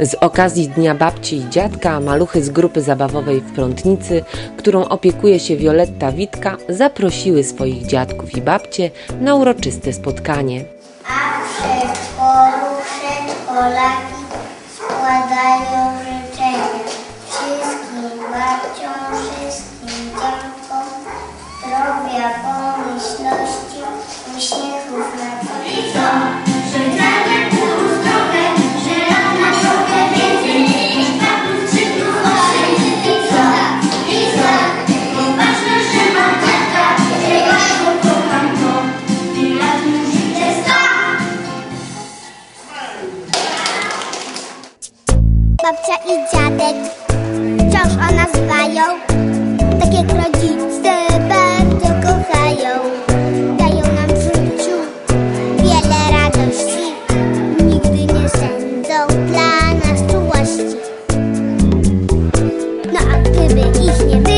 Z okazji Dnia Babci i Dziadka maluchy z grupy zabawowej w Prądnicy, którą opiekuje się Wioletta Witka, zaprosiły swoich dziadków i babcie na uroczyste spotkanie. A w przedszkolu przedszkolaki składają życzenia wszystkim babciom, wszystkim dziadkom, zdrowia, pomyślności, uśmiechów na twarzy. Babcia i dziadek wciąż o nas dbają. Tak jak rodzice bardzo kochają. Dają nam w życiu wiele radości. Nigdy nie sędzą dla nas czułości. No a gdyby ich nie było